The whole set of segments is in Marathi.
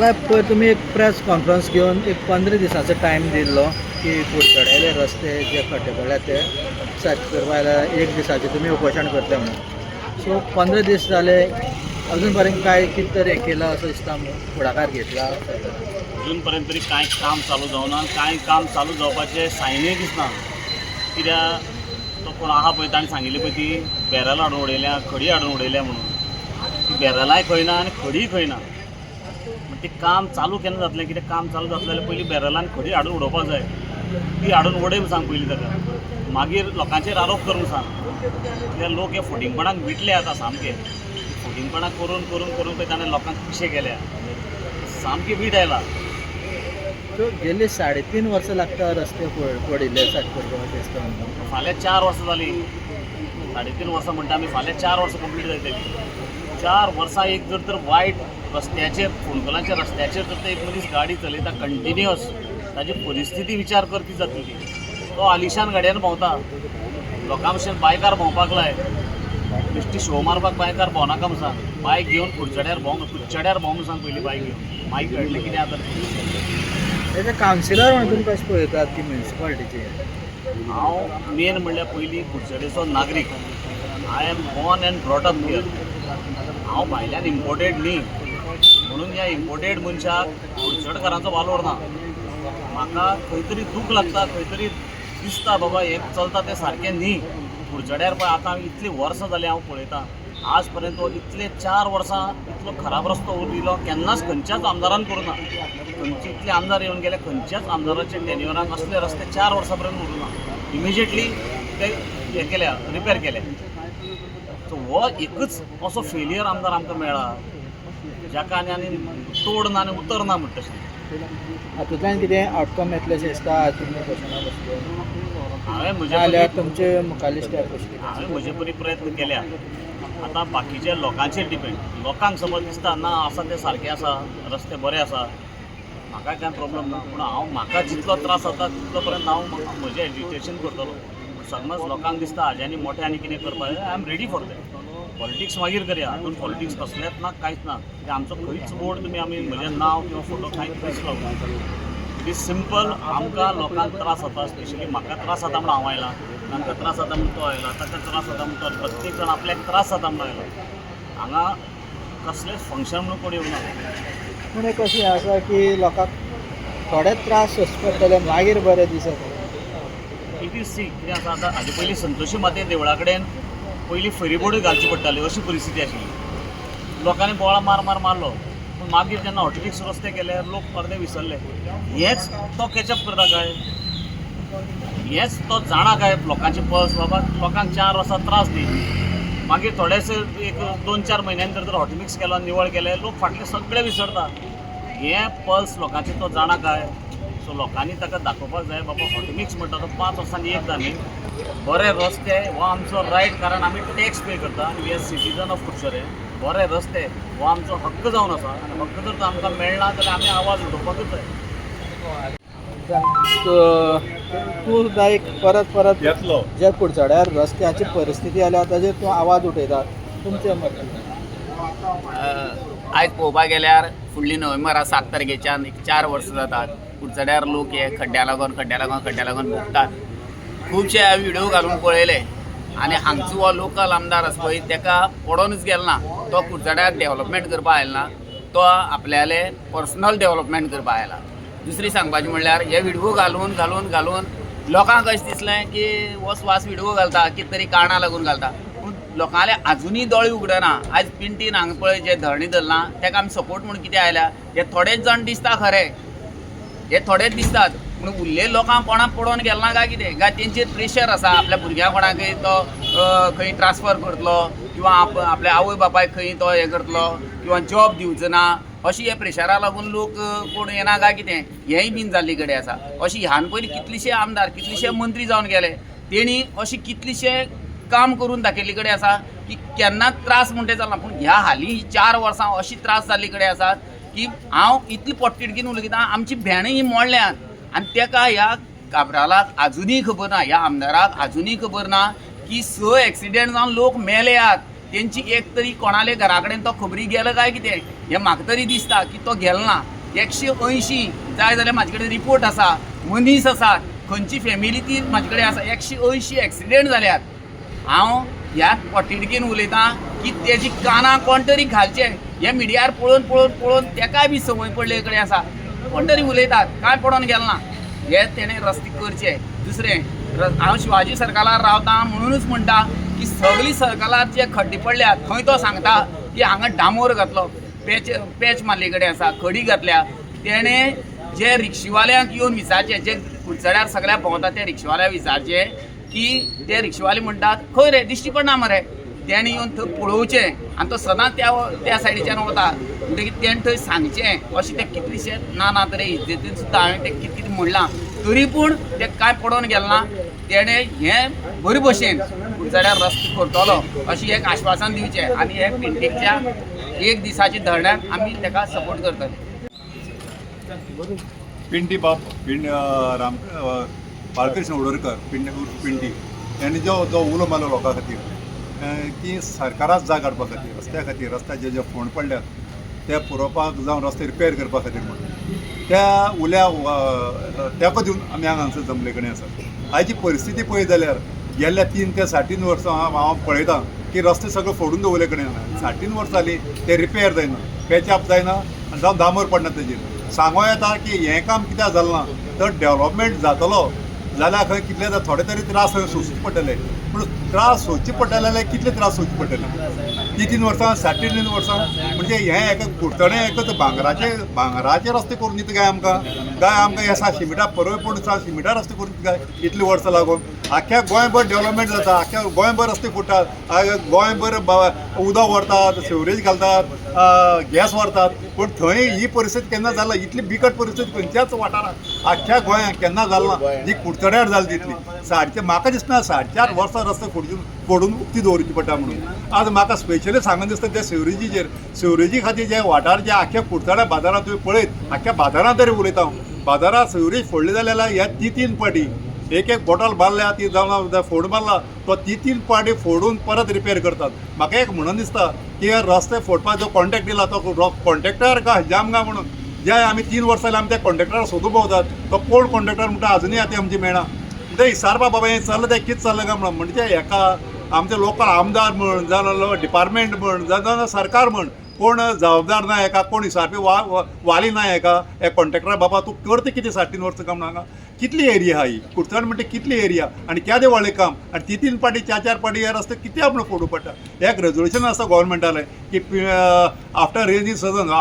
म्हाका पळय तुमी एक प्रेस कॉन्फरन्स घेवन एक पंदरा दिसांचो टायम दिल्लो की कुडचड्याले रस्ते जे खड्डे पडल्या ते सारके करपा जाल्यार एक दिसाचे तुमी उपोशण करतले म्हणून. सो पंदरा दीस जाले अजून पर्यंत काय कितें तरी हें केला असो दिसता फुडाकार घेतला? अजून पर्यंत तरी कांय काम चालू जावना कांय काम चालू जावपाचें सायनय दिसना कित्याक तो कोण आहा पळय ताणें सांगिल्ली पळय ती बॅरल हाडून उडयल्या खडी हाडून उडयल्या म्हणून. ती बॅरलाय खंय ना आनी खडीय खंय ना तें काम चालू केन्ना जातलें कितें काम चालू जातलें जाल्यार पयलीं बॅरलान खडी हाडून उडोवपाक जाय. ती हाडून उडय सांग पयलीं ताका मागीर लोकांचेर आरोप कर म्हूण सांग. कित्याक लोक हे फुटींगपणाक विटले आतां सामके. फुटींगपणां करून करून करून पळय ताणें लोकांक पिशे केल्या. सामकी वीट आयला. गेली साडे तीन वर्सां लागता रस्ते पड- पडिल्ले. फाल्यां चार वर्सां जालीं साडे तीन वर्सां म्हणटा आमी फाल्यां चार वर्सां कंप्लीट जातली चार वर्सां एक जर तर वायट रस्त्याचेर फोंडकलांच्या रस्त्याचेर जर एक मनीस गाडी चलयता कंटिन्युअस ताची परिस्थिती विचार करची जातली तो. आलिशान गाडयेन भोंवता. लोकां भशेन बायकार भोंवपाक लाय. बेश्टी शो मारपाक बायकार भोंवनाका म्हूण सांग बायक घेवन खुर्चड्यार भोंव खुर्चड्यार भोंव सांग पयलीं बायक घेवन मागीर कळटलें कितें जाता तें. तेजे कावन्सिलर म्हणून तुमी कशें पळयतात की म्युन्सिपालिटीचे हांव मेन म्हणल्यार पयलीं कुडचडेचो नागरीक. I am born and brought up here हांव भायल्यान इम्पोर्टेड न्ही. म्हणून ह्या इम्पोर्टेड मनशाक कुडचडकारांचो वालोर ना म्हाका खंय तरी दूख लागता खंय तरी दिसता बाबा हें चलता तें सारकें न्ही. कुडचड्यार पळय आतां इतलीं वर्सां जालीं हांव पळयतां. आज पर्यंत इतले चार वर्सां इतलो खराब रस्तो उरिल्लो केन्नाच खंयच्याच आमदारान करूना खंयचे इतले आमदार येवन गेले खंयच्याच आमदाराच्या टेन्युरान असले रस्ते चार वर्सां पर्यंत उरूना इमिजिएटली ते हे केल्या रिपेर केले सो हो एकच असो फेलियर आमदार आमकां मेळ्ळा जाका आनी आनी तोड ना आनी उतर ना म्हणटा हातूंतल्यान कितें आउटकम येतलें अशें दिसता तुमी बसले. हांवें म्हजे जाल्यार परी- तुमचे मुखाल्ले स्टेप कशें हांवें म्हजे परी प्रयत्न केल्या. आतां बाकीच्या लोकांचेर डिपेंड लोकांक समज दिसता ना आसा ते सारके आसा रस्ते बरे आसा म्हाका कांय प्रॉब्लम ना पूण हांव म्हाका जितलो त्रास जाता तितलो पर्यंत हांव म्हजें एज्युकेशन करतलो समज लोकांक दिसता हाजे आनी मोठें आनी कितें करपाक I am ready for that politics मागीर करया. हातून पॉलिटिक्स कसलेंच ना कांयच ना. कित्याक आमचो खंयच बोर्ड तुमी आमी म्हजें नांव किंवा फोटो कांयच खंयच लावना इट इज सिंपल आमकां लोकांक त्रास जाता स्पेशली म्हाका त्रास जाता म्हणून हांव आयला. तांकां त्रास जाता म्हणून तो आयला. ताका त्रास जाता म्हणून तो प्रत्येक जाण आपल्याक त्रास जाता म्हणून आयला. हांगा कसलेंच फंक्शन म्हणून कोण येवंक ना? पूण एक अशें आसा की लोकांक थोडे त्रास सोंसचे पडटले मागीर बरे दीस येतले इट इज सी कितें आसा आतां हाजे पयलीं संतोशी माते देवळा कडेन पयलीं फेरीबोर्डूय घालची पडटाली अशी परिस्थिती आशिल्ली लोकांनी बोळा मार मार मारलो. पूण मागीर जेन्ना हॉटलिक्स रस्ते केले लोक अर्दे विसरले. हेच तो कॅचअप करता काय? हेच तो जाणा काय? लोकांची पल्स बाबा लोकांक चार वर्सां त्रास दी. मागीर थोडेसे एक दोन चार म्हयन्यान जर तर हॉटमिक्स केलो निवळ केले लोक फाटले सगळे विसरता हे पल्स लोकांची तो जाणा काय? सो लोकांनी ताका दाखोवपाक जाय बाबा हॉटमिक्स म्हणटा तो पांच वर्सांनी एकदा न्ही बरे रस्ते हो आमचो रायट कारण आमी टॅक्स पे करता आनी we are citizen of Curchorem बरे रस्ते हो आमचो हक्क जावन आसा आनी हक्क जर तो आमकां मेळना जाल्यार आमी आवाज उठोवपाकूच जाय तो- तूं सुद्दां एक परत परत येतलो. जे कुडचड्यार रस्त्याची परिस्थिती आल्या ताजेर तूं आवाज उठयता तुमचें मत? आयज पळोवपाक गेल्यार फुडली नोव्हेंबरा सात तारखेच्यान एक चार वर्सां जातात. कुडचड्यार लोक हे खड्ड्या लागून खड्ड्या लागून खड्ड्या लागून भोगतात खुबशे हांवें व्हिडिओ घालून पळयले आनी हांगचो हो लोकल आमदार आसा पळय ताका पडोनूच गेलो ना तो कुडचड्यार डेव्हलपमेंट करपाक आयला ना तो आपल्याले पर्सनल डेव्हलपमेंट करपाक आयला दुसरी सांगपाचें म्हणल्यार हे व्हिडिओ घालून घालून घालून लोकांक अशें दिसलें की हो स्वास व्हिडिओ घालता कितें तरी कारणां लागून घालता. पूण लोकांले आजुनूय दोळे उगडना आयज पिंटीन हांगा पळय जे धरणी धरलां ताका आमी सपोर्ट म्हूण कितें आयल्या हे थोडेच जाण दिसता खरें. हे थोडेच दिसतात. पूण उरले लोकांक कोणाक पडोन गेल ना काय कितें? काय तेंचेर प्रेशर आसा आपल्या भुरग्यां कोणाकय तो खंय ट्रान्सफर करतलो किंवा आप आपल्या आवय बापायक खंय तो हें करतलो किंवा जॉब दिवचो ना अशी हे प्रेशरा लागून लोक कोण येना काय कितें? हेंय बीन जाल्ले कडेन आसा अशी ह्यान पयलीं कितलीशे आमदार कितलीशे मंत्री जावन गेले. तेणी अशी कितलीशे काम करून दाखयल्ले कडेन आसा की केन्नाच त्रास म्हणटा जालना पूण ह्या हालीं चार वर्सां अशी त्रास जाल्ले कडेन आसात की हांव इतली पोटतिडकीन उलयता आमची भेणय ही मोडल्यात आनी तेका ह्या काब्रालाक आजुनूय खबर ना ह्या आमदाराक आजुनूय खबर ना की स एक्सिडेंट जावन लोक मेल्यात. तेंची एक तरी कोणाले घरा कडेन तो खबरी गेलो काय कितें? हें म्हाका तरी दिसता की तो गेलो ना. एकशे अंयशीं जाय जाल्यार म्हाजे कडेन रिपोर्ट आसा. मनीस आसा. खंयची फॅमिली ती म्हाजे कडेन आसा. एकशे अंयशीं एक्सिडेंट जाल्यात. हांव ह्या पोटिडकेन उलयतां की तेजी कानां कोण तरी घालचें. हे मिडियार पळोवन पळोवन पळोवन तेकाय बी संवय पडले कडेन आसा कोण तरी उलयतात काय पडोन गेलो ना हे तेणें रस्ते करचे दुसरें र- हांव शिवाजी सर्कलार रावतां म्हणूनच म्हणटा की सगळी सर्कलार जे खड्डे पडल्यात थंय तो सांगता की हांगा डामोर घातलो. पॅच पॅच मारले कडेन आसा खडी घातल्या. तेणें जे रिक्षीवाल्यांक येवन विचारचे जे कुडचड्यार सगळ्या भोंवता ते रिक्षावाल्यांक विचारचे की ते रिक्षावाले म्हणटात खंय रे दिश्टी पडना मरे. तेणें येवन थंय पळोवचें आनी तो सदांच त्या त्या सायडीच्यान वता म्हणटकीर तेणें थंय सांगचें. अशें तें कितलेशे ना ना तरी इज्जतीन सुद्दां हांवें तें कितें कितें म्हणलां तरी पूण तें कांय पडोन गेलें ना तेणें हें बरे भशेन जाल्यार रस्तो करतलो अशें एक आश्वासन दिवचें आनी हे पिंटेकच्या एक दिसाच्या धरण्याक आमी ताका सपोर्ट करतले पिंटी बाप पिंड राम बाळकृष्ण उडोरकर पिंड पिंटी यांनी जो जो उलो मारलो लोकां खातीर की सरकाराच जाग काडपा खातीर रस्त्या खातीर रस्त्याचे जे फोंड पडल्यात ते पुरोवपाक जावं रस्ते रिपेर करपा खातीर म्हणून. त्या उल्या अ, तेंको दिवन आमी हांगासर जमले कडेन आसा आयची परिस्थिती पळयत जाल्यार गेल्या तीन ते साठीन वर्सां हांव हांव पळयतां की रस्ते सगळे फोडून दवरले कडेन साठीन वर्सां जालीं ते रिपेर जायना पॅचअप जायना आनी जावं डांबर पडना तेजेर सांगो येता की हें काम कित्याक जालें ना तर डेव्हलपमेंट जातलो जाल्यार खंय कितले थोडे तरी त्रास थंय सोंसचे पडटले पूण त्रास सोंसचे पडटले जाल्यार कितले त्रास सोंसचे पडटले ती तीन वर्सां साठे तीन वर्सां म्हणजे हें एका कुडतणें एकच भांगराचे भांगराचे रस्ते करून दिता काय आमकां? काय आमकां हे सा शिमिटा परवे पडून सा रस्ते करून दिता काय? इतलीं वर्सां लागून. आख्या गोंयभर डेव्हलपमेंट जाता. आख्या गोंयभर रस्ते फुटतात. गोंयभर उदक व्हरतात सेवरेज घालतात. गॅस व्हरतात पूण थंय ही परिस्थिती केन्ना जाला इतली बिकट परिस्थिती खंयच्याच वाठारांत आख्ख्या गोंयांत केन्ना जालना ही कुडचड्यार जाली तितली साडचे म्हाका दिसना साडे चार वर्सां रस्ते फोडून फोडून उक्ती दवरची पडटा म्हणून. आज म्हाका स्पेशली सांगन दिसता त्या सिवरेजीचेर सिवरेजी खातीर जे वाठार जे आख्ख्या कुडचड्या बाजारांत तुवें पळयत आख्ख्या बाजारांत तरी उलयता हांव. बाजारांत सिवरेज फोडले जाल्यार ह्या ती तीन पाटी. एक एक बॉटल बांदल्या ती जावन फोड मारला. तो ती तीन पाटी फोडून परत रिपेर करतात. म्हाका एक म्हणून दिसता की हे रस्ते फोडपाक जो कॉन्ट्रॅक्ट दिला तो कॉन्ट्रॅक्टर का? जाम गा म्हणून? जे आमी तीन वर्सां जालीं आमी त्या कॉन्ट्रॅक्टराक सोदूं भोंवतात तो कोण कॉन्ट्रॅक्टर म्हणटा अजुनूय आतां आमची मेळना म्हणजे विचारपा बाबा हें चल्लां तें कितें चल्लां काय म्हणून? म्हणजे हेका आमचे लोकल आमदार म्हण जावं डिपार्टमेंट म्हण जावं सरकार म्हण कोण जबाबदार ना हेका कोण इसारपी वा वाली ना हेका हे कॉन्ट्रॅक्टर बाबा तूं करता कितें साठीन वर्सां काम हांगा कितली एरिया आहा? ही कुडचड म्हणटा कितली एरिया आनी केदें व्हडलें काम? आनी ती तीन पाटी चार चार पाटी हे रस्ते कितें आपण फोडू पडटा एक रेजोल्युशन आसा गोवोरमेंटालें की after rainy season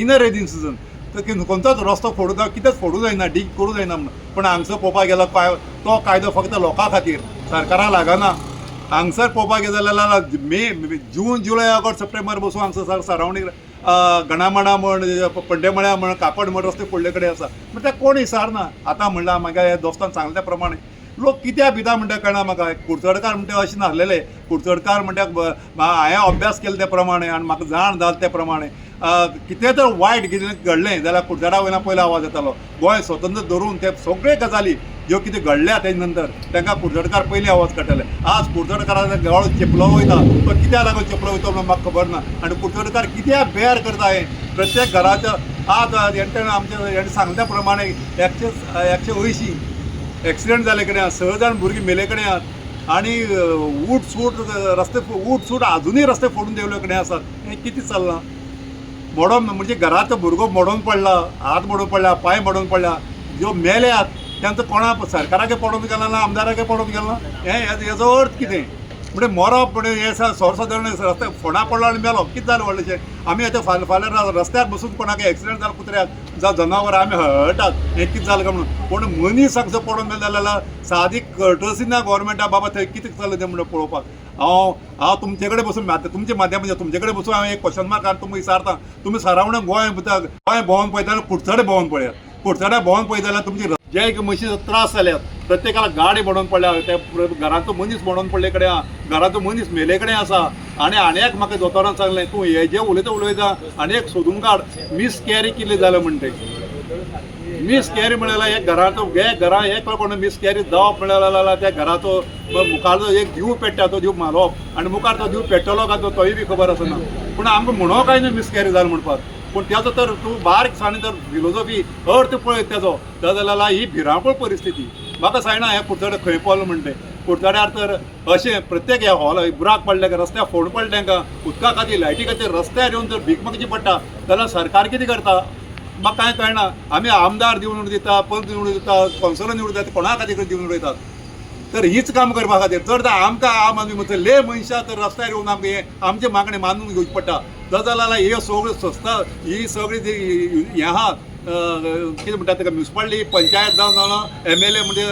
in a raining season तर खंयचोच रस्तो फोडूं जावं कितेंच फोडूं जायना डीग करूं जायना म्हणून पण हांगसर पळोवपाक गेलो काय तो कायदो फक्त लोकां खातीर सरकाराक लागना. हांगसर पळोवपाक गेलो जाल्यार मे जून जुलय ऑगस्ट सप्टेंबर बसून हांगसर सरावंडींग गणामणा म्हण पंडेमळ्या म्हण कापड म्हण रस्ते फुडले कडेन आसा पूण ते कोण विचारना आतां म्हणलां म्हाका हे दोस्तान सांगले त्या प्रमाणे. लोक कित्याक भिता म्हणटा कळना म्हाका कुडचडकार म्हणटा अशें नासलेले कुडचडकार म्हणटा हांवें अभ्यास केलो त्या प्रमाणे आनी म्हाका जाण जाल त्या प्रमाणे. कितें तर वायट कितें घडलें जाल्यार कुडचडा वयल्यान पयलो आवाज येतालो. गोंय स्वतंत्र धरून ते सगळे गजाली ज्यो कितें घडल्या तेजे नंतर? तांकां कुडचडकार पयलीं आवाज काडटाले आज कुडचडकाराचो गळो चेपलो वयता तो कित्याक लागून चेपलो वयता म्हणून म्हाका खबर ना आनी कुडचडकार कित्याक बेर करता हे प्रत्येक घराच्या आज हेणें आमचे हेणें सांगल्या प्रमाणे एकशे एकशे अंयशीं एक्सिडेंट जाले कडेन आसा स जाण भुरगीं मेले कडेन आसात आनी उट सूट रस्ते उट सूट आजुनूय रस्ते फोडून देवले कडेन आसात हें कितें चल्लां? मोडोन म्हणजे घराचो भुरगो मोडोन पडला हात मोडून पडला पांय मोडून पडला. ज्यो मेल्यात त्यांचं कोणा सरकाराके पडोवन गेलां ना आमदाराके पडोवन गेलां हें हेजो अर्थ कितें म्हणजे मरप म्हणजे हे सोरसादारण रस्ते फोंडा पडलो आनी मेलो. कितें जालें व्हडलेशें आमी आतां फाल्यां फाल्यां रस्त्यार बसून कोणाक एक्सिडेंट जालो कुत्र्याक जावं जनावर आमी हळटात हें कितें जालें काय म्हणून? पूण मनीस हांगसर पडोवन गेलो जाल्यार सादी कटसी ना गोवोरमेंटा बाबा थंय कितें चल्लें तें म्हणून पळोवपाक हांव हांव तुमचे कडेन बसून तुमचे माध्यम तुमचे कडेन बसून हांव एक क्वेश्चन मार्क हाडून तुमकां विचारता तुमी सरावंड गोंय गोंय भोंवन पळयता जाल्यार कुडचडे भोंवन पळयात कुडचड्या भोंवन पळयता जाल्यार तुमची जे एक म्हशीचा त्रास जाल्यात प्रत्येकाला गाडी बनवून पडल्या त्या घराचो मनीस बनवून पडले कडेन आहा घराचो मनीस मेले कडेन आसा आनी आनी एक म्हाका दोतोरान सांगलें तूं हे जे उलयता उलयता आनी एक सोदून काड मिस कॅरी केली जालें म्हणटा मिस कॅरी म्हणल्यार एक घराचो हे घरा एक कोण मिस कॅरी जावप म्हळ्यार त्या घराचो मुखार एक जीव पेट्टा तो जीव मारप आनी मुखार तो जीव पेट्टलो काय तो तोय बी खबर आसना पूण आमकां म्हणो काय ना मिस कॅरी जालें म्हणपाक पूण त्याचो तर तूं बारीक साणें जर फिलोसॉफी अर्थ पळयत तेजो जाल्यार ही भिरांकूळ परिस्थिती. म्हाका सांगना हें कुडचडे खंय पडलो म्हणटे कुडचड्यार तर अशें प्रत्येक ह्या हॉल बुराक पडले काय फोड पडलें तांकां उदका खातीर लायटी खातीर रस्त्यार येवन जर भीक मागची पडटा जाल्यार सरकार कितें करता? म्हाका कांय कळना आमी आमदार दिवन दिता पंच निवडून दिता कौन्सिलर निवडून दिता कोणा खातीर दिवन उडयतात तर हीच काम करपा खातीर जर तर आमकां आम आदमी म्हणटा ले मनशां तर रस्त्यार येवन आमकां हे आमचे मागणे मानून घेवची पडटा जर हे सगळ्यो संस्था ही सगळी जी हें आहा कितें म्हणटा ताका म्युन्सिपालिटी पंचायत जावं जावं एम एल ए म्हणजे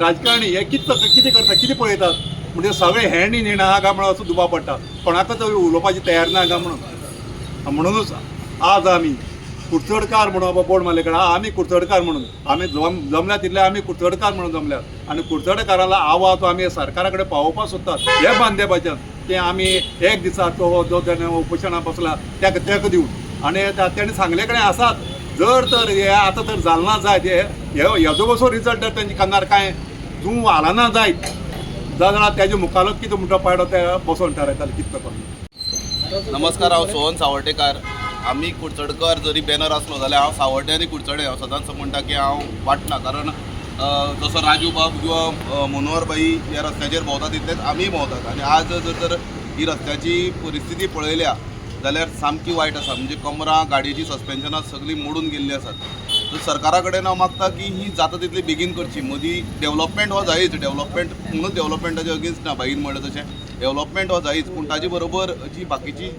राजकारणी हे कितें कितें करता कितें पळयतात म्हणजे सगळे हँड इन हँड आहा काय म्हणून असो दुबाव पडटा कोणाकच उलोवपाची तयार ना काय म्हणून. म्हणूनच आज आमी कुडचडकार म्हणून बाबा बोर्ड मारले आम्ही आमी कुडचडकार म्हणून आमी जम जमल्या तितले आमी कुडचडकार म्हणून जमल्यात आनी कुडचडकाराला आवाज तो आमी सरकारा कडेन पावोवपाक सोदतात हे बांधेपाचें ते आमी एक दिसाचो जो तेणें उपोशणां बसला तेका तेका दिवन आनी तेणें सांगले कडेन आसात जर तर हे आतां तर जालना जाय हे हेजो कसो रिजल्ट तर तेंच्या कानार कांय? तूं आलाना जायत जाल्यार तेजे मुखारच कितें म्हणटा पाडो ते बसोन थारायताले कितें करपाक नमस्कार हांव सोहन सावड्डेकार आमी कुडचडकर जरी बॅनर आसलो जाल्यार हांव सावड्डे आनी कुडचडे हांव सदांच म्हणटा की हांव वाटना कारण जसं राजू बाब किंवा मनोहरबाई या ह्या रस्त्याचेर भोंवतात तितलेच आमी भोंवतात आनी आज जर तर ही रस्त्याची परिस्थिती पळयल्या जाल्यार सामकी वायट आसा म्हणजे कमरां गाडयेची सस्पेन्शनां सगळीं मोडून गेल्लीं आसात तर सरकारा कडेन हांव मागता की ही जाता तितली बेगीन करची. मदीं डेव्हलपमेंट हो जायच डेव्हलपमेंट म्हणून डेव्हलपमेंटाच्या अगेन्स्ट ना भाईन म्हणलें तशें डेव्हलपमेंट हो जायच पूण ताचे बरोबर जी बाकीची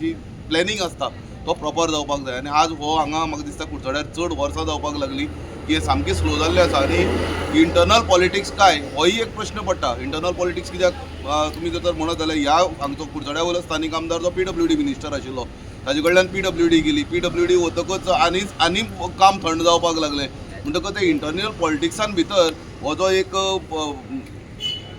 जी प्लॅनिंग आसता तो प्रॉपर जावपाक जाय. आनी आज हो हांगा म्हाका दिसता कुडचड्यार चड वर्सां जावपाक लागली. की हे सामकी स्लो जाल्लें आसा आनी इंटरनल पॉलिटिक्स काय होय एक प्रश्न पडटा. इंटरनल पॉलिटिक्स कित्याक? तुमी जर तर म्हणत जाल्यार ह्या हांगचो कुडचड्या वयलो स्थानीक आमदार जो पी डब्ल्यू डी मिनिस्टर आशिल्लो ताजे कडल्यान पी डब्ल्यू डी गेली. पी डब्ल्यू डी वतकच आनी आनी काम थंड जावपाक लागलें. म्हणटकच ते इंटरनल पॉलिटिक्सान भितर हो जो एक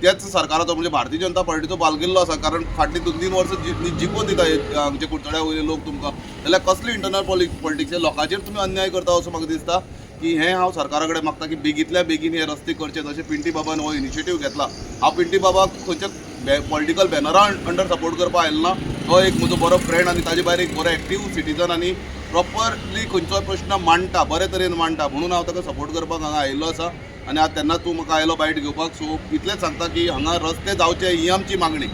त्याच सरकाराचो म्हणजे भारतीय जनता पार्टीचो बालगिल्लो आसा. कारण फाटली दोन तीन वर्सां जिखोवन जिखून दिता हांगचे आमचे कुडचड्या वयले लोक तुमकां. जाल्यार कसली इंटरनल पॉलि पॉलिटिक्स लोकांचेर तुमी अन्याय करता असो म्हाका दिसता? की हें हांव सरकारा कडेन मागता की बेगींतल्या बेगीन हे रस्ते करचे जशें पिंटी बाबान हो इनिशिएटीव घेतला. हांव पिंटी बाबाक खंयच्या पॉलिटिकल बॅनरा अंडर सपोर्ट करपाक आयलो ना तो एक म्हजो बरो फ्रेंड आनी ताजे भायर एक बरो एक्टीव सिटीजन आनी प्रॉपरली खंयचोय प्रश्न मांडटा बरे तरेन मांडटा म्हणून हांव ताका सपोर्ट करपाक हांगा आयिल्लो आसा. आनी आज तेन्ना तूं म्हाका आयलो बायट घेवपाक सो इतलेंच सांगता की हांगा रस्ते जावचे ही आमची मागणी.